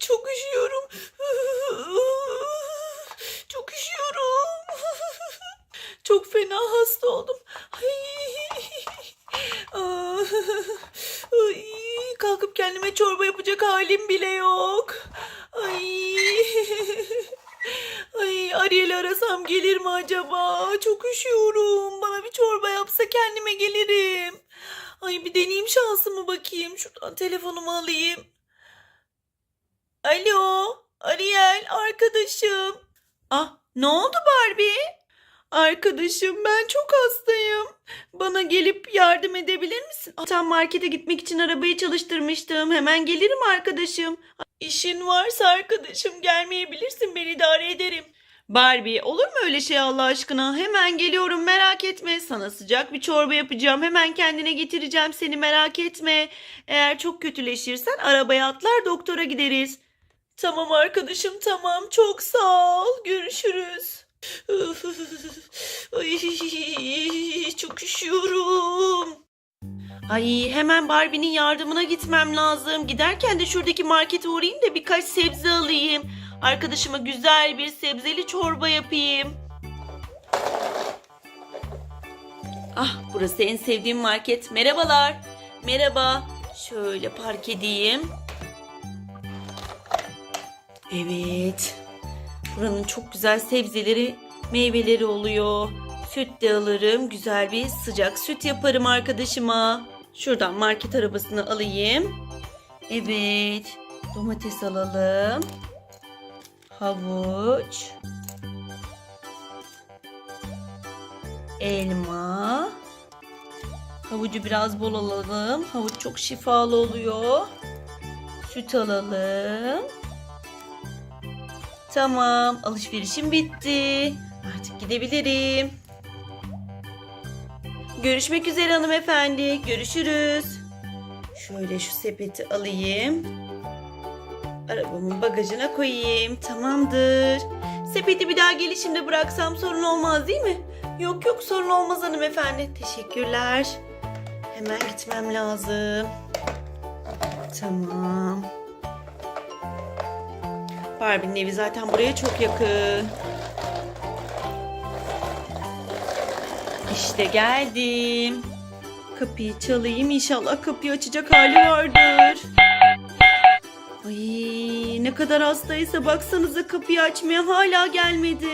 Çok üşüyorum. Çok üşüyorum. Çok fena hasta oldum. Kalkıp kendime çorba yapacak halim bile yok. Ay. Ay Ariel'i arasam gelir mi acaba? Çok üşüyorum. Bana bir çorba yapsa kendime gelirim. Ay bir deneyeyim şansımı bakayım. Şuradan telefonumu alayım. Alo, Ariel arkadaşım. Ah, ne oldu Barbie? Arkadaşım ben çok hastayım. Bana gelip yardım edebilir misin? Ah, Tam markete gitmek için arabayı çalıştırmıştım. Hemen gelirim arkadaşım. İşin varsa arkadaşım gelmeyebilirsin ben idare ederim. Barbie olur mu öyle şey Allah aşkına? Hemen geliyorum merak etme. Sana sıcak bir çorba yapacağım. Hemen kendine getireceğim seni merak etme. Eğer çok kötüleşirsen arabaya atlar doktora gideriz. Tamam arkadaşım tamam çok sağ ol. Görüşürüz. Ay, çok üşüyorum. Ay hemen Barbie'nin yardımına gitmem lazım. Giderken de şuradaki markete uğrayayım da birkaç sebze alayım. Arkadaşıma güzel bir sebzeli çorba yapayım. Ah burası en sevdiğim market. Merhabalar. Merhaba. Şöyle park edeyim. Evet. Buranın çok güzel sebzeleri, meyveleri oluyor. Süt de alırım. Güzel bir sıcak süt yaparım arkadaşıma. Şuradan market arabasını alayım. Evet. Domates alalım. Havuç. Elma. Havucu biraz bol alalım. Havuç çok şifalı oluyor. Süt alalım. Tamam, alışverişim bitti. Artık gidebilirim. Görüşmek üzere hanımefendi. Görüşürüz. Şöyle şu sepeti alayım. Arabamın bagajına koyayım. Tamamdır. Sepeti bir daha gelişimde bıraksam sorun olmaz değil mi? Yok yok sorun olmaz hanımefendi. Teşekkürler. Hemen gitmem lazım. Tamam. Barbie'nin evi zaten buraya çok yakın. İşte geldim. Kapıyı çalayım inşallah kapıyı açacak hali vardır. Ay ne kadar hastaysa baksanıza kapıyı açmaya hala gelmedi.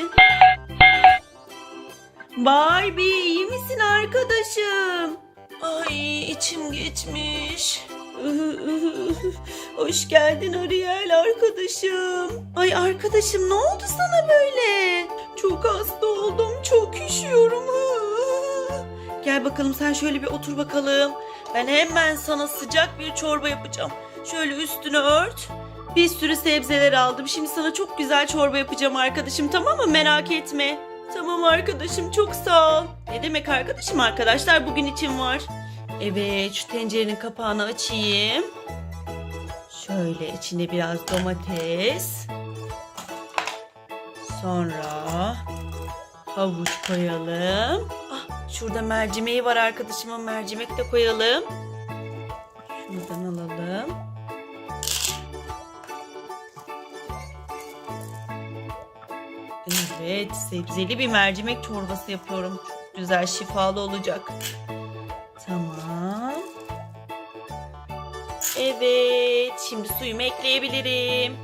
Barbie iyi misin arkadaşım? Ay içim geçmiş. Hoş geldin Ariel arkadaşım. Ay arkadaşım ne oldu sana böyle? Çok hasta oldum. Çok üşüyorum. Gel bakalım sen şöyle bir otur bakalım. Ben hemen sana sıcak bir çorba yapacağım. Şöyle üstünü ört. Bir sürü sebzeler aldım. Şimdi sana çok güzel çorba yapacağım arkadaşım tamam mı? Merak etme. Tamam arkadaşım çok sağ ol. Ne demek arkadaşım arkadaşlar bugün için var. Evet şu tencerenin kapağını açayım. Şöyle içine biraz domates. Sonra havuç koyalım. Ah şurada mercimeği var arkadaşıma mercimek de koyalım. Şuradan alalım. Evet sebzeli bir mercimek çorbası yapıyorum. Çok güzel şifalı olacak. Evet, şimdi suyumu ekleyebilirim.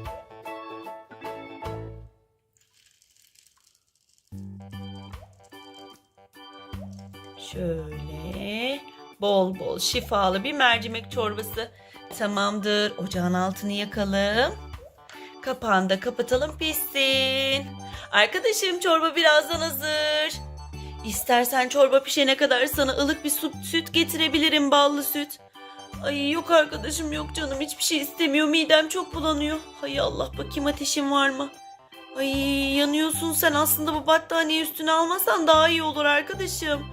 Şöyle bol bol şifalı bir mercimek çorbası. Tamamdır. Ocağın altını yakalım. Kapağını da kapatalım pişsin. Arkadaşım çorba birazdan hazır. İstersen çorba pişene kadar sana ılık bir süt getirebilirim ballı süt. Ay yok arkadaşım yok canım hiçbir şey istemiyor midem çok bulanıyor. Hay Allah bakayım ateşin var mı? Ay yanıyorsun sen aslında bu battaniye üstüne almasan daha iyi olur arkadaşım.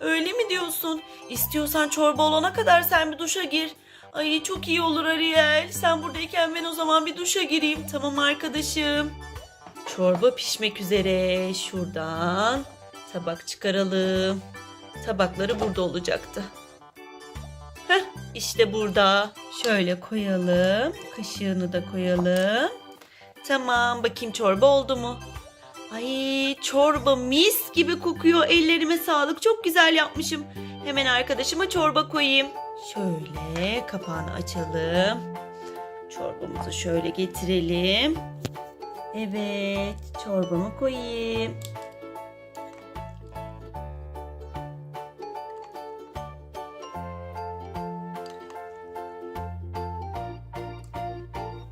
Öyle mi diyorsun? İstiyorsan çorba olana kadar sen bir duşa gir. Ay çok iyi olur Ariel. Sen buradayken ben o zaman bir duşa gireyim. Tamam arkadaşım. Çorba pişmek üzere. Şuradan tabak çıkaralım. Tabakları burada olacaktı. İşte burada. Şöyle koyalım. Kaşığını da koyalım. Tamam bakayım çorba oldu mu? Ay çorba mis gibi kokuyor. Ellerime sağlık. Çok güzel yapmışım. Hemen arkadaşıma çorba koyayım. Şöyle kapağını açalım. Çorbamızı şöyle getirelim. Evet, çorbamı koyayım.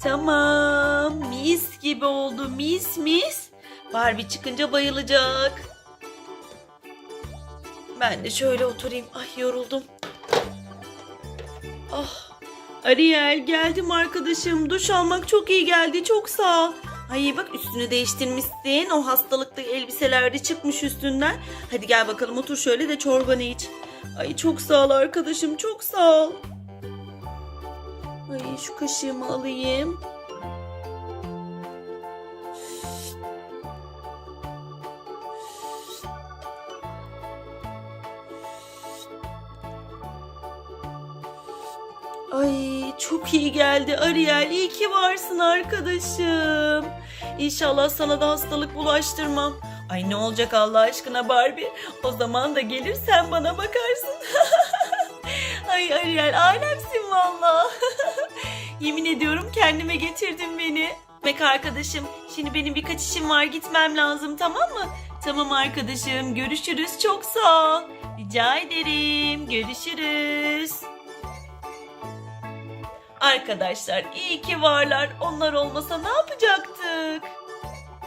Tamam, mis gibi oldu, mis mis. Barbie çıkınca bayılacak. Ben de şöyle oturayım. Ay yoruldum. Ah, Ariel geldim arkadaşım. Duş almak çok iyi geldi. Çok sağ ol. Ay bak üstünü değiştirmişsin. O hastalıklı elbiseler de çıkmış üstünden. Hadi gel bakalım otur şöyle de çorbanı iç. Ay çok sağ ol arkadaşım. Çok sağ ol. Şu kaşığımı alayım. Ay çok iyi geldi Ariel. İyi ki varsın arkadaşım. İnşallah sana da hastalık bulaştırmam. Ay ne olacak Allah aşkına Barbie? O zaman da gelir sen bana bakarsın. Ay Ariel alemsin valla. Yemin ediyorum kendime getirdin beni. Mek arkadaşım şimdi benim birkaç işim var gitmem lazım tamam mı? Tamam arkadaşım görüşürüz çok sağ ol. Rica ederim görüşürüz. Arkadaşlar iyi ki varlar. Onlar olmasa ne yapacaktık?